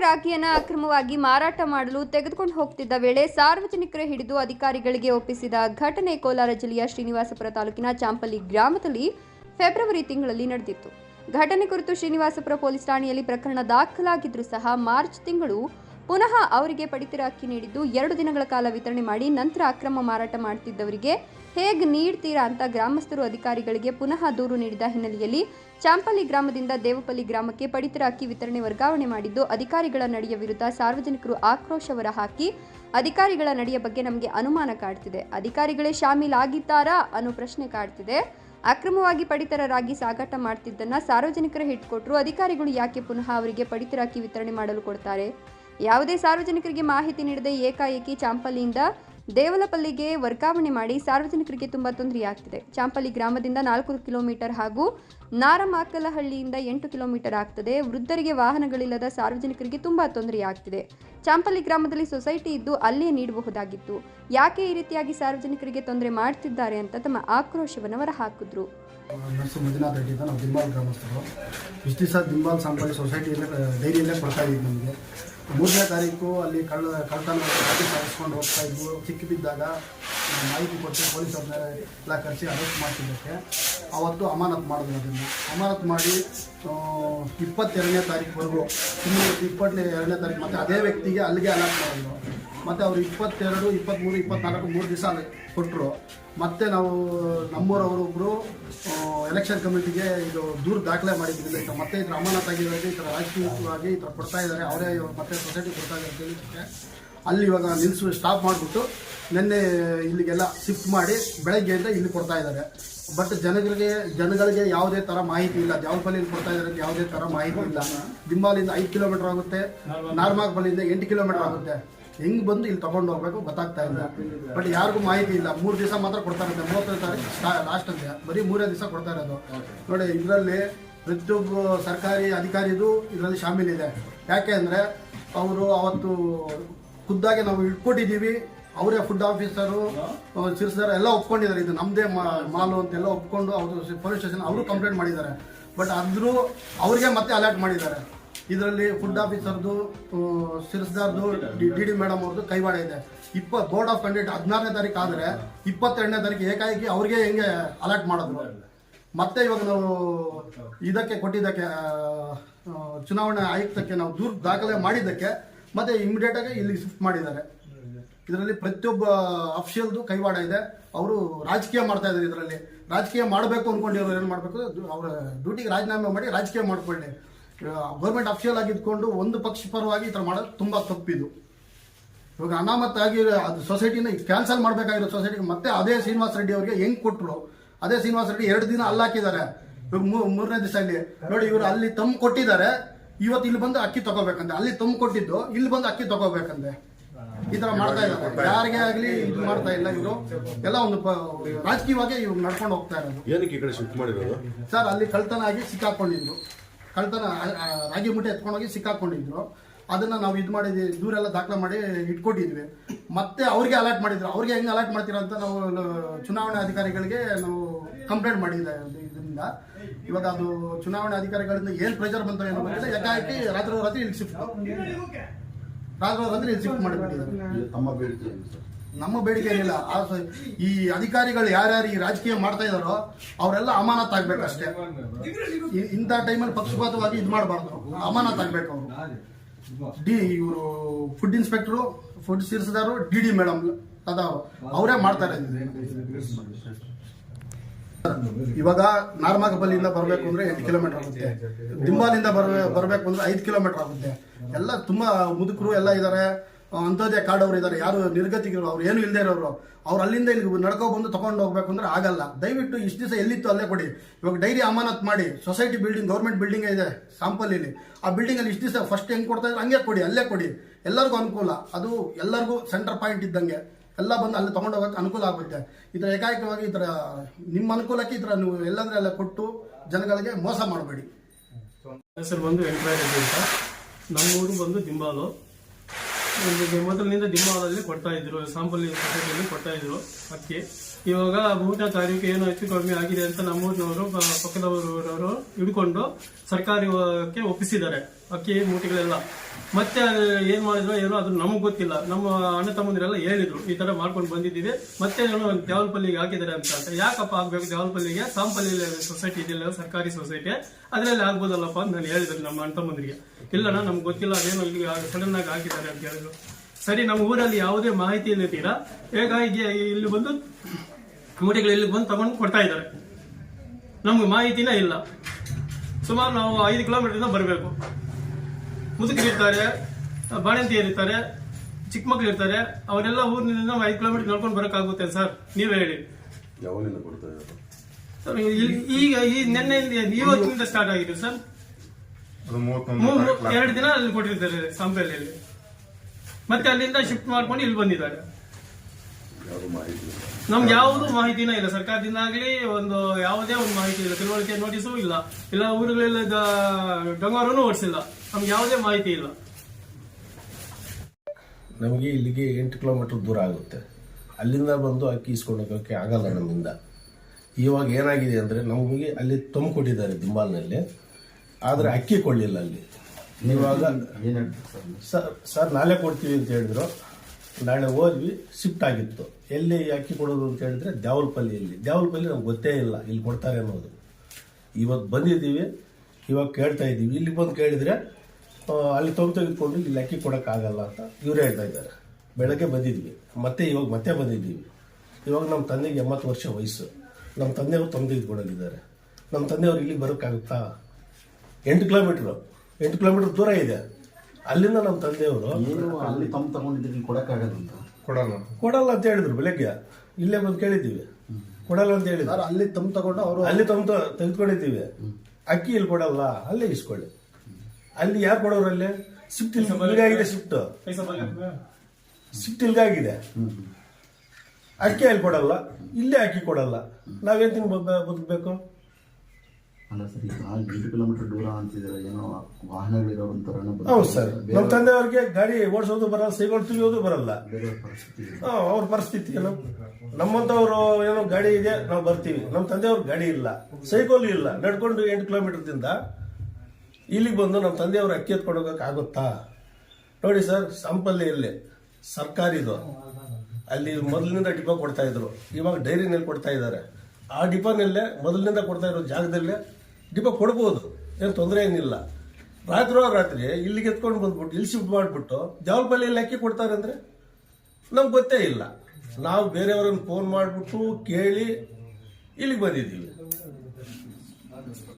ರಾಗಿಯನ್ನ ಅಕ್ರಮವಾಗಿ ಮಾರಾಟ ಮಾಡಲು ತೆಗೆದುಕೊಂಡು ಹೋಗ್ತಿದ್ದ ವೇಳೆ ಸಾರ್ವಜನಿಕರ ಹಿಡಿದು ಅಧಿಕಾರಿಗಳಿಗೆ ಒಪ್ಪಿಸಿದ ಘಟನೆ ಕೋಲಾರ ಜಿಲ್ಲೆಯ ಶ್ರೀನಿವಾಸಪುರ ತಾಲೂಕಿನ ಚಾಂಪಲ್ಲಿ ಗ್ರಾಮದಲ್ಲಿ ಫೆಬ್ರವರಿ ತಿಂಗಳಲ್ಲಿ ನಡೆದಿತ್ತು. ಘಟನೆ ಕುರಿತು ಶ್ರೀನಿವಾಸಪುರ ಪೊಲೀಸ್ ಠಾಣೆಯಲ್ಲಿ ಪ್ರಕರಣ ದಾಖಲಾಗಿದ್ರೂ ಸಹ ಮಾರ್ಚ್ ತಿಂಗಳು ಪುನಃ ಅವರಿಗೆ ಪಡಿತರ ಅಕ್ಕಿ ನೀಡಿದ್ದು ಎರಡು ದಿನಗಳ ಕಾಲ ವಿತರಣೆ ಮಾಡಿ ನಂತರ ಅಕ್ರಮ ಮಾರಾಟ ಮಾಡುತ್ತಿದ್ದವರಿಗೆ ಹೇಗೆ ನೀಡ್ತೀರಾ ಅಂತ ಗ್ರಾಮಸ್ಥರು ಅಧಿಕಾರಿಗಳಿಗೆ ಪುನಃ ದೂರು ನೀಡಿದ ಹಿನ್ನೆಲೆಯಲ್ಲಿ ಚಾಂಪಲ್ಲಿ ಗ್ರಾಮದಿಂದ ದೇವಪಲ್ಲಿ ಗ್ರಾಮಕ್ಕೆ ಪಡಿತರ ಅಕ್ಕಿ ವಿತರಣೆ ವರ್ಗಾವಣೆ ಮಾಡಿದ್ದು, ಅಧಿಕಾರಿಗಳ ನಡೆಯ ವಿರುದ್ಧ ಸಾರ್ವಜನಿಕರು ಆಕ್ರೋಶ ಹೊರಹಾಕಿ ಅಧಿಕಾರಿಗಳ ನಡೆಯ ಬಗ್ಗೆ ನಮಗೆ ಅನುಮಾನ ಕಾಡ್ತಿದೆ. ಅಧಿಕಾರಿಗಳೇ ಶಾಮೀಲಾಗಿದ್ದಾರಾ ಅನ್ನೋ ಪ್ರಶ್ನೆ ಕಾಡ್ತಿದೆ. ಅಕ್ರಮವಾಗಿ ಪಡಿತರರಾಗಿ ಸಾಗಾಟ ಮಾಡ್ತಿದ್ದನ್ನ ಸಾರ್ವಜನಿಕರು ಹಿಟ್ಕೊಟ್ರು ಅಧಿಕಾರಿಗಳು ಯಾಕೆ ಪುನಃ ಅವರಿಗೆ ಪಡಿತರ ಅಕ್ಕಿ ವಿತರಣೆ ಮಾಡಲು ಕೊಡ್ತಾರೆ? ಯಾವುದೇ ಸಾರ್ವಜನಿಕರಿಗೆ ಮಾಹಿತಿ ನೀಡದೆ ಏಕಾಏಕಿ ಚಾಂಪಲ್ಲಿಯಿಂದ ದೇವಲಪಲ್ಲಿಗೆ ವರ್ಗಾವಣೆ ಮಾಡಿ ಸಾರ್ವಜನಿಕರಿಗೆ ತುಂಬಾ ತೊಂದರೆಯಾಗ್ತಿದೆ. ಚಾಂಪಲ್ಲಿ ಗ್ರಾಮದಿಂದ ನಾಲ್ಕು ಕಿಲೋಮೀಟರ್ ಹಾಗೂ ನಾರಮಾಕಲಹಳ್ಳಿಯಿಂದ ಎಂಟು ಕಿಲೋಮೀಟರ್ ಆಗ್ತದೆ. ವೃದ್ಧರಿಗೆ ವಾಹನಗಳಿಲ್ಲದ ಸಾರ್ವಜನಿಕರಿಗೆ ತುಂಬಾ ತೊಂದರೆಯಾಗ್ತಿದೆ. ಚಾಂಪಲ್ಲಿ ಗ್ರಾಮದಲ್ಲಿ ಸೊಸೈಟಿ ಇದ್ದು ಅಲ್ಲೇ ನೀಡಬಹುದಾಗಿತ್ತು. ಯಾಕೆ ಈ ರೀತಿಯಾಗಿ ಸಾರ್ವಜನಿಕರಿಗೆ ತೊಂದರೆ ಮಾಡ್ತಿದ್ದಾರೆ ಅಂತ ತಮ್ಮ ಆಕ್ರೋಶವನ್ನು ಹೊರಹಾಕಿದ್ರು. ಹಾಕಿದ್ರು ಡೈರಿಯಲ್ಲೇ ಕೊಡ್ತಾ ಮೂರನೇ ತಾರೀಕು ಅಲ್ಲಿ ಕಳ್ಳ ಕಳ್ಳತನ ಗಾಡಿ ಸಾಗಿಸ್ಕೊಂಡು ಹೋಗ್ತಾ ಇದ್ವು. ಸಿಕ್ಕಿ ಬಿದ್ದಾಗ ಮಾಹಿತಿ ಕೊಟ್ಟು ಪೊಲೀಸರನ್ನ ಎಲ್ಲ ಕರೆಸಿ ಅರೆಸ್ಟ್ ಮಾಡ್ತಿದ್ದಕ್ಕೆ. ಅವತ್ತು ಅಮಾನತ್ ಮಾಡಿದ್ರು ಅದನ್ನು. ಅಮಾನತ್ ಮಾಡಿ ಇಪ್ಪತ್ತೆರಡನೇ ತಾರೀಕುವರೆಗೂ ಇನ್ನೂ ಇಪ್ಪತ್ತನೇ ಎರಡನೇ ತಾರೀಕು ಮತ್ತು ಅದೇ ವ್ಯಕ್ತಿಗೆ ಅಲ್ಲಿಗೆ ಅಲಾಟ್ ಮಾಡಿದ್ರು. ಮತ್ತು ಅವರು ಇಪ್ಪತ್ತೆರಡು ಇಪ್ಪತ್ತ್ಮೂರು ಇಪ್ಪತ್ನಾಲ್ಕು ಮೂರು ದಿವಸ ಕೊಟ್ಟರು ಮತ್ತೆ ನಾವು ನಮ್ಮೂರವರೊಬ್ಬರು ಎಲೆಕ್ಷನ್ ಕಮಿಟಿಗೆ ಇದು ದೂರ ದಾಖಲೆ ಮಾಡಿದ್ದಿಲ್ಲ ಈ ಥರ ಮತ್ತೆ ಈ ಥರ ಅಮಾನತ್ ಆಗಿರೋದು ಈ ಥರ ರಾಜಕೀಯವಾಗಿ ಈ ಥರ ಕೊಡ್ತಾ ಇದ್ದಾರೆ ಅವರೇ ಮತ್ತೆ ಸೊಸೈಟಿ ಕೊಡ್ತಾ ಇದ್ದಾರೆ ಅಲ್ಲಿ ಇವಾಗ ನಿಲ್ಸು ಸ್ಟಾಪ್ ಮಾಡಿಬಿಟ್ಟು ನಿನ್ನೆ ಇಲ್ಲಿಗೆಲ್ಲ ಶಿಫ್ಟ್ ಮಾಡಿ ಬೆಳಗ್ಗೆಯಿಂದ ಇಲ್ಲಿ ಕೊಡ್ತಾ ಇದ್ದಾರೆ ಬಟ್ ಜನಗಳಿಗೆ ಜನಗಳಿಗೆ ಯಾವುದೇ ಥರ ಮಾಹಿತಿ ಇಲ್ಲ. ದ್ಯಾವಲ್ಪಲ್ಲಿಂದ ಕೊಡ್ತಾ ಇದ್ದಾರೆ ಯಾವುದೇ ಥರ ಮಾಹಿತಿ ಇಲ್ಲ. ದಿಂಬಾಲಿಂದ ಐದು ಕಿಲೋಮೀಟರ್ ಆಗುತ್ತೆ. ನಾರ್ಮಾಗ್ಬಲ್ಲಿಂದ ಎಂಟು ಕಿಲೋಮೀಟರ್ ಆಗುತ್ತೆ. ಹೆಂಗ್ ಬಂದು ಇಲ್ಲಿ ತಗೊಂಡು ಹೋಗ್ಬೇಕು ಗೊತ್ತಾಗ್ತಾ ಇಲ್ಲ. ಬಟ್ ಯಾರಿಗೂ ಮಾಹಿತಿ ಇಲ್ಲ. ಮೂರು ದಿವಸ ಮಾತ್ರ ಕೊಡ್ತಾರೆ ಮೂವತ್ತನೇ ತಾರೀಕು ಲಾಸ್ಟ್ ಅಂತ ಬರೀ ಮೂರೇ ದಿವಸ ಕೊಡ್ತಾ ಇರೋದು. ನೋಡಿ, ಇದರಲ್ಲಿ ಪ್ರತಿಯೊಬ್ಬ ಸರ್ಕಾರಿ ಅಧಿಕಾರಿದು ಇದರಲ್ಲಿ ಶಾಮೀಲಿದೆ. ಯಾಕೆ ಅಂದರೆ ಅವರು ಅವತ್ತು ಖುದ್ದಾಗಿ ನಾವು ಇಟ್ಕೊಟ್ಟಿದ್ದೀವಿ. ಅವರೇ ಫುಡ್ ಆಫೀಸರು ಸಿರ್ಸರ್ ಎಲ್ಲ ಒಪ್ಕೊಂಡಿದ್ದಾರೆ. ಇದು ನಮ್ಮದೇ ಮಾಲು ಅಂತೆಲ್ಲ ಒಪ್ಕೊಂಡು ಅವರು ಪೊಲೀಸ್ ಸ್ಟೇಷನ್ ಅವರು ಕಂಪ್ಲೇಂಟ್ ಮಾಡಿದ್ದಾರೆ. ಬಟ್ ಆದರೂ ಅವ್ರಿಗೆ ಮತ್ತೆ ಅಲರ್ಟ್ ಮಾಡಿದ್ದಾರೆ. ಇದರಲ್ಲಿ ಫುಡ್ ಆಫೀಸರ್ದು ಸಿರ್ಸ್ದಾರ್ದು ಡಿ ಡಿ ಮೇಡಮ್ ಅವ್ರದ್ದು ಕೈವಾಡ ಇದೆ. ಇಪ್ಪ ಬೋರ್ಡ್ ಆಫ್ ಕಂಡಿಟ್ ಹದಿನಾರನೇ ತಾರೀಕು ಆದರೆ ಇಪ್ಪತ್ತೆರಡನೇ ತಾರೀಕು ಏಕಾಏಕಿ ಅವ್ರಿಗೆ ಹೆಂಗೆ ಅಲರ್ಟ್ ಮಾಡೋದು? ಮತ್ತೆ ಇವಾಗ ನಾವು ಇದಕ್ಕೆ ಕೊಟ್ಟಿದ್ದಕ್ಕೆ ಚುನಾವಣಾ ಆಯುಕ್ತಕ್ಕೆ ನಾವು ದೂರ ದಾಖಲೆ ಮಾಡಿದ್ದಕ್ಕೆ ಮತ್ತೆ ಇಮಿಡಿಯೇಟ್ ಆಗಿ ಇಲ್ಲಿಗೆ ಶಿಫ್ಟ್ ಮಾಡಿದ್ದಾರೆ. ಇದರಲ್ಲಿ ಪ್ರತಿಯೊಬ್ಬ ಅಫಿಷಿಯಲ್ದು ಕೈವಾಡ ಇದೆ. ಅವರು ರಾಜಕೀಯ ಮಾಡ್ತಾ ಇದ್ದಾರೆ ಇದರಲ್ಲಿ. ರಾಜಕೀಯ ಮಾಡಬೇಕು ಅನ್ಕೊಂಡಿರೋರು ಏನು ಮಾಡಬೇಕು? ಅವರ ಡ್ಯೂಟಿಗೆ ರಾಜೀನಾಮೆ ಮಾಡಿ ರಾಜಕೀಯ ಮಾಡ್ಕೊಳ್ಳಿ. ಗೌರ್ಮೆಂಟ್ ಅಫಿಷಿಯಲ್ ಆಗಿ ಇದ್ಕೊಂಡು ಒಂದು ಪಕ್ಷ ಪರವಾಗಿ ಈ ಥರ ಮಾಡೋದು ತುಂಬ ತಪ್ಪಿದು. ಇವಾಗ ಅನಾಮತ್ ಅದು ಸೊಸೈಟಿನ ಕ್ಯಾನ್ಸಲ್ ಮಾಡಬೇಕಾಗಿರೋ ಸೊಸೈಟಿಗೆ ಮತ್ತೆ ಅದೇ ಶ್ರೀನಿವಾಸ ರೆಡ್ಡಿ ಅವರಿಗೆ ಹೆಂಗ್ ಕೊಟ್ಟರು ಅದೇ ಶ್ರೀನಿವಾಸ ರೆಡ್ಡಿ ಎರಡು ದಿನ ಅಲ್ಲಾಕಿದ್ದಾರೆ ಇವಾಗ ಮೂರನೇ ದಿವಸ ಅಲ್ಲಿ ನೋಡಿ ಇವರು ಅಲ್ಲಿ ತಮ್ಮ ಕೊಟ್ಟಿದ್ದಾರೆ. ಇವತ್ತು ಇಲ್ಲಿ ಬಂದು ಅಕ್ಕಿ ತಗೋಬೇಕಂತೆ. ಅಲ್ಲಿ ತಮ್ಮ ಕೊಟ್ಟಿದ್ದು ಇಲ್ಲಿ ಬಂದು ಅಕ್ಕಿ ತಗೋಬೇಕಂತೆ. ಈ ತರ ಮಾಡ್ತಾ ಇದ್ದಾರೆ. ಯಾರಿಗೆ ಆಗ್ಲಿ ಇದು ಮಾಡ್ತಾ ಇಲ್ಲ ಇವರು. ಎಲ್ಲ ಒಂದು ರಾಜಕೀಯವಾಗಿ ಇವ್ರು ನಡ್ಕೊಂಡು ಹೋಗ್ತಾ ಇರೋದು. ಏನಕ್ಕೆ ಈ ಕಡೆ ಶಿಫ್ಟ್ ಮಾಡಿರೋದು? ಸರ್ ಅಲ್ಲಿ ಕಳ್ತನ ಆಗಿ ಸಿಕ್ಕಾಕೊಂಡಿದ್ರು ಕಳ್ತನ ರಾಗಿ ಮುಟ್ಟೆ ಎತ್ಕೊಂಡೋಗಿ ಸಿಕ್ಕಾಕೊಂಡಿದ್ರು. ಅದನ್ನ ನಾವು ಇದು ಮಾಡಿದ್ವಿ ದೂರೆಲ್ಲ ದಾಖಲೆ ಮಾಡಿ ಇಟ್ಕೊಟ್ಟಿದ್ವಿ. ಮತ್ತೆ ಅವ್ರಿಗೆ ಅಲರ್ಟ್ ಮಾಡಿದ್ರು. ಅವ್ರಿಗೆ ಹೆಂಗೆ ಅಲರ್ಟ್ ಮಾಡ್ತೀರಾ ಅಂತ ನಾವು ಚುನಾವಣಾ ಅಧಿಕಾರಿಗಳಿಗೆ ನಾವು ಕಂಪ್ಲೇಂಟ್ ಮಾಡಿದ್ದೆ ಇದರಿಂದ. ಇವಾಗ ಅದು ಚುನಾವಣಾ ಅಧಿಕಾರಿಗಳಿಂದ ಏನ್ ಪ್ರೆಷರ್ ಬಂತ ಏನೋ ಗೊತ್ತಿಲ್ಲ. ಯಾಕಾಗಿ ರಾತ್ರಿ ರಾತ್ರಿ ಇಲ್ಲಿ ಶಿಫ್ಟ್ ರಾತ್ರಿ ರಾತ್ರಿ ಶಿಫ್ಟ್ ಮಾಡಿಬಿಟ್ಟಿದ್ದಾರೆ. ತಮ್ಮ ಬೇಡಿಕೆ? ನಮ್ಮ ಬೇಡಿಕೆ ಏನಿಲ್ಲ. ಈ ಅಧಿಕಾರಿಗಳು ಯಾರ್ಯಾರು ಈ ರಾಜಕೀಯ ಮಾಡ್ತಾ ಇದಾರೋ ಅವರೆಲ್ಲ ಅಮಾನತ್ ಆಗ್ಬೇಕು ಅಷ್ಟೇ. ಇಂಥ ಟೈಮಲ್ಲಿ ಪಕ್ಷಪಾತವಾಗಿ ಇದು ಮಾಡಬಾರ್ದು. ಅಮಾನತ್ ಆಗ್ಬೇಕು ಅವರು. ಡಿ, ಇವರು ಫುಡ್ ಇನ್ಸ್ಪೆಕ್ಟರು ಫುಡ್ ಸೇರಿಸಿದಾರು ಡಿ ಡಿ ಮೇಡಮ್ ಅದಾವ ಅವರೇ. ಮಾಡ್ತಾರೆ. ಇವಾಗ ನಾರ್ಮಾಗಬಲ್ಲಿಂದ ಬರಬೇಕು ಅಂದ್ರೆ ಎಂಟು ಕಿಲೋಮೀಟರ್ ಆಗುತ್ತೆ. ದಿಂಬಾಲಿಂದ ಬರ್ಬೇ ಬರಬೇಕು ಅಂದ್ರೆ ಐದು ಕಿಲೋಮೀಟರ್ ಆಗುತ್ತೆ. ಎಲ್ಲ ತುಂಬಾ ಮುದುಕರು ಎಲ್ಲ ಇದ್ದಾರೆ ಕಾರ್ಡ್ ಅವರು ಇದ್ದಾರೆ ಯಾರು ನಿರ್ಗತಿಗಳು ಅವ್ರು ಏನು ಇಲ್ಲದೆ ಇರೋರು, ಅವ್ರು ಅಲ್ಲಿಂದ ಇಲ್ಲಿ ನಡ್ಕೊ ಬಂದು ತಗೊಂಡು ಹೋಗ್ಬೇಕು ಅಂದ್ರೆ ಆಗಲ್ಲ. ದಯವಿಟ್ಟು ಇಷ್ಟು ದಿವಸ ಎಲ್ಲಿತ್ತು ಅಲ್ಲೇ ಕೊಡಿ. ಇವಾಗ ಡೈರಿ ಅಮಾನತ್ ಮಾಡಿ, ಸೊಸೈಟಿ ಬಿಲ್ಡಿಂಗ್, ಗೌರ್ಮೆಂಟ್ ಬಿಲ್ಡಿಂಗ್ ಇದೆ ಇಲ್ಲಿ. ಆ ಬಿಲ್ಡಿಂಗ್ ಅಲ್ಲಿ ಇಷ್ಟು ದಿವಸ ಫಸ್ಟ್ ಹೆಂಗ್ ಕೊಡ್ತಾ ಇದ್ರೆ ಹಂಗೆ ಕೊಡಿ, ಅಲ್ಲೇ ಕೊಡಿ. ಎಲ್ಲರಿಗೂ ಅನುಕೂಲ. ಅದು ಎಲ್ಲರಿಗೂ ಸೆಂಟರ್ ಪಾಯಿಂಟ್ ಇದ್ದಂಗೆ. ಎಲ್ಲ ಬಂದು ಅಲ್ಲಿ ತಗೊಂಡು ಹೋಗಕ್ಕೆ ಅನುಕೂಲ ಆಗುತ್ತೆ. ಈ ಥರ ಏಕಾಏಕವಾಗಿ ಈ ಥರ ನಿಮ್ಮ ಅನುಕೂಲಕ್ಕೆ ಈ ಥರ ನೀವು ಎಲ್ಲಂದ್ರೆ ಎಲ್ಲ ಕೊಟ್ಟು ಜನಗಳಿಗೆ ಮೋಸ ಮಾಡಬೇಡಿ. ಹೆಸರು ಬಂದು ವೆಂಕಟರಾಯ ಅಂತ ನಮ್ಮೂರು ಬಂದು ದಿಂಬಾಲು. ಒಂದು ಮೊದಲಿನಿಂದ ಡಿಮಾದಲ್ಲಿ ಕೊಡ್ತಾ ಇದ್ರು ಸಾಂಪಲ್ ಸೊಸೈಟಿಯಲ್ಲಿ ಕೊಡ್ತಾ ಇದ್ರು ಅಕ್ಕಿ ಇವಾಗ ಊಟ ತಾರೀಕು ಏನು ಹೆಚ್ಚು ಕಡಿಮೆ ಆಗಿದೆ ಅಂತ ನಮ್ಮೂರಿನವರು ಪಕ್ಕದವರು ಹಿಡ್ಕೊಂಡು ಸರ್ಕಾರಕ್ಕೆ ಒಪ್ಪಿಸಿದ್ದಾರೆ. ಅಕ್ಕಿ ಮೂಟೆಗಳೆಲ್ಲ ಮತ್ತೆ ಏನು ಮಾಡಿದ್ರು, ಏನೋ ಅದು ನಮಗೆ ಗೊತ್ತಿಲ್ಲ. ನಮ್ಮ ಅಣ್ಣ ತಮ್ಮಂದಿರೆಲ್ಲ ಹೇಳಿದ್ರು, ಈ ತರ ಮಾಡ್ಕೊಂಡು ಬಂದಿದ್ದೀವಿ. ಮತ್ತೆ ಏನೋ ದೇವಲ್ಪಲ್ಲಿಗೆ ಹಾಕಿದ್ದಾರೆ ಅಂತ ಅಂತ. ಯಾಕಪ್ಪ ಆಗ್ಬೇಕು ದೇವಲ್ಪಲ್ಲಿಗೆ? ಸಾಂಪಲ್ಲಿ ಸೊಸೈಟಿ ಇದೆಯಲ್ಲ ಸರ್ಕಾರಿ ಸೊಸೈಟಿ ಅದರಲ್ಲಿ ಆಗ್ಬೋದಲ್ಲಪ್ಪ ಅಂತ ನಾನು ಹೇಳಿದ್ರು ನಮ್ಮ ಅಣ್ಣ ತಮ್ಮಂದಿರಿಗೆ. ಇಲ್ಲಣ್ಣ, ನಮ್ಗೆ ಗೊತ್ತಿಲ್ಲ, ಅದೇನೋ ಇಲ್ಲಿ ಸಡನ್ ಆಗಿ ಹಾಕಿದ್ದಾರೆ ಅಂತ ಹೇಳಿದ್ರು. ಸರಿ, ನಮ್ಮ ಊರಲ್ಲಿ ಯಾವುದೇ ಮಾಹಿತಿ ಇಲ್ಲದಿರಾ ಹೇಗಾಗಿ ಇಲ್ಲಿ ಬಂದು ಮೂಟೆಗಳು ಇಲ್ಲಿಗೆ ಬಂದು ತಗೊಂಡು ಕೊಡ್ತಾ ಇದ್ದಾರೆ. ನಮ್ಗೆ ಮಾಹಿತಿನೇ ಇಲ್ಲ. ಸುಮಾರು ನಾವು ಐದು ಕಿಲೋಮೀಟರ್ ಬರಬೇಕು. ಮುದುಕರು ಇರ್ತಾರೆ ಬಾಣಂತಿಯರು ಇರ್ತಾರೆ ಚಿಕ್ಕ ಮಕ್ಳು ಇರ್ತಾರೆ ಅವರೆಲ್ಲ ಊರಿನಿಂದ ನಾವು ಐದು ಕಿಲೋಮೀಟರ್ ನಡ್ಕೊಂಡು ಬರೋಕ್ಕಾಗುತ್ತೆ ಸರ್. ನೀವೇ ಹೇಳಿ. ಯಾವಾಗಿಂದ ಕೊಡ್ತಾ ಇದ್ದಾರೆ ಸರ್, ಇಲ್ಲಿ- ಈಗ ಈ ನಿನ್ನೆ ಇವತ್ತಿನಿಂದ ಸ್ಟಾರ್ಟ್ ಆಗಿದೆ ಸರ್. ಅದು ಮೂವತ್ತೊಂದು ಮೂರು ಎರಡು ದಿನ ಅಲ್ಲಿ ಕೊಟ್ಟಿರ್ತಾರೆ ಸಂಪೆಯಲ್ಲಿ. ಮತ್ತೆ ಅಲ್ಲಿಂದ ಶಿಫ್ಟ್ ಮಾಡ್ಕೊಂಡು ಇಲ್ಲಿ ಬಂದಿದ್ದಾರೆ. ಯಾವುದು ಮಾಹಿತಿ ಇಲ್ಲ. ನಮ್ಗೆ ಯಾವುದು ಮಾಹಿತಿನೇ ಇಲ್ಲ. ಸರ್ಕಾರದಿಂದ ಆಗ್ಲಿ ಒಂದು ಯಾವುದೇ ಒಂದು ಮಾಹಿತಿ ಇಲ್ಲ. ತಿಳುವಳಿಕೆ ನೋಟಿಸು ಇಲ್ಲ. ಇಲ್ಲ ಊರುಗಳಲ್ಲಿ ಗಂಗಾರನು ಓಡಿಸಿಲ್ಲ. ನಮ್ಗೆ ಯಾವುದೇ ಮಾಹಿತಿ ಇಲ್ಲ. ನಮಗೆ ಇಲ್ಲಿಗೆ ಎಂಟು ಕಿಲೋಮೀಟರ್ ದೂರ ಆಗುತ್ತೆ. ಅಲ್ಲಿಂದ ಬಂದು ಅಕ್ಕಿ ಇಸ್ಕೊಂಡೋಗೋಕ್ಕೆ ಆಗಲ್ಲ ನಮ್ಮಿಂದ. ಇವಾಗ ಏನಾಗಿದೆ ಅಂದರೆ ನಮಗೆ ಅಲ್ಲಿ ತುಂಬಿಕೊಟ್ಟಿದ್ದಾರೆ ದಿಂಬಾಲ್ನಲ್ಲಿ. ಆದರೆ ಅಕ್ಕಿ ಕೊಡಲಿಲ್ಲ ಅಲ್ಲಿ. ಇವಾಗ ಸರ್ ಸರ್, ನಾಳೆ ಕೊಡ್ತೀವಿ ಅಂತ ಹೇಳಿದ್ರು. ನಾಳೆ ಹೋದ್ವಿ, ಶಿಫ್ಟ್ ಆಗಿತ್ತು. ಎಲ್ಲಿ ಅಕ್ಕಿ ಕೊಡೋದು ಅಂತ ಹೇಳಿದ್ರೆ ದ್ಯಾವಲ್ಪಲ್ಲಿಯಲ್ಲಿ. ದ್ಯಾವಲ್ಪಲ್ಲಿ ನಮ್ಗೆ ಗೊತ್ತೇ ಇಲ್ಲ ಇಲ್ಲಿ ಕೊಡ್ತಾರೆ ಅನ್ನೋದು. ಇವತ್ತು ಬಂದಿದ್ದೀವಿ, ಇವಾಗ ಕೇಳ್ತಾ ಇದ್ದೀವಿ. ಇಲ್ಲಿ ಬಂದು ಕೇಳಿದ್ರೆ ಅಲ್ಲಿ ತೊಗೊಂಡು ತೆಗೆದುಕೊಂಡು ಇಲ್ಲಿ ಅಕ್ಕಿ ಕೊಡೋಕ್ಕಾಗಲ್ಲ ಅಂತ ಇವ್ರು ಹೇಳ್ತಾ ಇದ್ದಾರೆ. ಬೆಳಗ್ಗೆ ಬಂದಿದ್ವಿ. ಮತ್ತೆ ಇವಾಗ ಮತ್ತೆ ಬಂದಿದ್ದೀವಿ. ಇವಾಗ ನಮ್ಮ ತಂದೆಗೆ ಎಂಬತ್ತು ವರ್ಷ ವಯಸ್ಸು. ನಮ್ಮ ತಂದೆಯವರು ತೊಂದು ತೆಗೆದುಕೊಂಡಿದ್ದಾರೆ ನಮ್ಮ ತಂದೆಯವರು ಇಲ್ಲಿಗೆ ಬರೋಕ್ಕಾಗುತ್ತಾ? ಎಂಟು ಕಿಲೋಮೀಟ್ರು ಎಂಟು ಕಿಲೋಮೀಟ್ರ್ ದೂರ ಇದೆ. ಅಲ್ಲಿಂದ ನಮ್ಮ ತಂದೆಯವರು ಏನು ಅಲ್ಲಿ ತಮ್ಮ ತಗೊಂಡಿದ್ದೀವಿ ಕೊಡೋಕ್ಕಾಗಲ್ಲ ಅಂತ? ಕೊಡೋಣ ಕೊಡಲ್ಲ ಅಂತ ಹೇಳಿದ್ರು ಬೆಳಗ್ಗೆ. ಇಲ್ಲೇ ಬಂದು ಕೇಳಿದ್ದೀವಿ. ಕೊಡಲ್ಲ ಅಂತ ಹೇಳಿದ್ರು. ಸರ್ ಅಲ್ಲಿ ತಮ್ಮ ತಗೊಂಡು ಅವರು ಅಲ್ಲಿ ತಮ್ಮ ತೆಗೆದುಕೊಂಡಿದ್ದೀವಿ. ಅಕ್ಕಿ ಇಲ್ಲಿ ಕೊಡಲ್ಲ. ಅಲ್ಲೇ ಇಸ್ಕೊಳ್ಳಿ. ಅಲ್ಲಿ ಯಾರು ಕೊಡೋರು ಅಲ್ಲಿ? ಶಿಫ್ಟ್ ಇಲ್ಗಾಗಿದೆ ಶಿಫ್ಟ್ ಶಿಫ್ಟ್ ಇಲ್ಗಾಗಿದೆ. ಅಕ್ಕಿ ಅಲ್ಲಿ ಕೊಡಲ್ಲ ಇಲ್ಲೇ ಅಕ್ಕಿ ಕೊಡಲ್ಲ. ನಾವೇನ್ ತಿನ್ ಬದುಕಬೇಕು? ಅಲ್ಲ ಸರ್ ಈಗ ಎಂಟು ಕಿಲೋಮೀಟರ್ ದೂರ ಅಂತಿದ್ರೆ ಏನೋ ವಾಹನಗಳಿರೋಂಥರನ್ನ ಹೌದು ಸರ್. ನಮ್ಮ ತಂದೆಯವ್ರಿಗೆ ಗಾಡಿ ಓಡಿಸೋದು ಬರಲ್ಲ ಸೈಕಲ್ ತುಳಿಯೋದು ಬರಲ್ಲ. ಹಾ, ಅವ್ರ ಪರಿಸ್ಥಿತಿ ಏನು? ನಮ್ಮಂತವ್ರು ಏನೋ ಗಾಡಿ ಇದೆ ನಾವು ಬರ್ತೀವಿ. ನಮ್ಮ ತಂದೆಯವ್ರ ಗಾಡಿ ಇಲ್ಲ ಸೈಕಲ್ ಇಲ್ಲ. ನಡ್ಕೊಂಡು ಎಂಟು ಕಿಲೋಮೀಟರ್ದಿಂದ ಇಲ್ಲಿಗೆ ಬಂದು ನಮ್ಮ ತಂದೆಯವರು ಅಕ್ಕಿ ಎತ್ಕೊಂಡೋಗಕ್ಕೆ ಆಗುತ್ತಾ? ನೋಡಿ ಸರ್ ಸಂಪಲ್ಲಿಯಲ್ಲಿ ಸರ್ಕಾರಿದು. ಅಲ್ಲಿ ಮೊದಲಿನಿಂದ ಡಿಪೋ ಕೊಡ್ತಾ ಇದ್ರು. ಇವಾಗ ಡೈರಿನಲ್ಲಿ ಕೊಡ್ತಾ ಇದ್ದಾರೆ ಆ ಡಿಪೋನಲ್ಲೇ ಮೊದಲಿನಿಂದ ಕೊಡ್ತಾ ಇರೋ ಜಾಗದಲ್ಲೇ ಡಿಪೋ ಕೊಡ್ಬೋದು. ಏನು ತೊಂದರೆ ಏನಿಲ್ಲ. ರಾತ್ರೋ ರಾತ್ರಿ ಇಲ್ಲಿಗೆ ಎತ್ಕೊಂಡು ಬಂದ್ಬಿಟ್ಟು ಇಲ್ಲಿ ಶಿಫ್ಟ್ ಮಾಡಿಬಿಟ್ಟು ದೇವಲ್ಪಲ್ಲಿಯಲ್ಲಿ ಅಕ್ಕಿ ಕೊಡ್ತಾರೆ ಅಂದರೆ ನಮ್ಗೆ ಗೊತ್ತೇ ಇಲ್ಲ. ನಾವು ಬೇರೆಯವ್ರನ್ನ ಫೋನ್ ಮಾಡಿಬಿಟ್ಟು ಕೇಳಿ ಇಲ್ಲಿಗೆ ಬಂದಿದ್ದೀವಿ.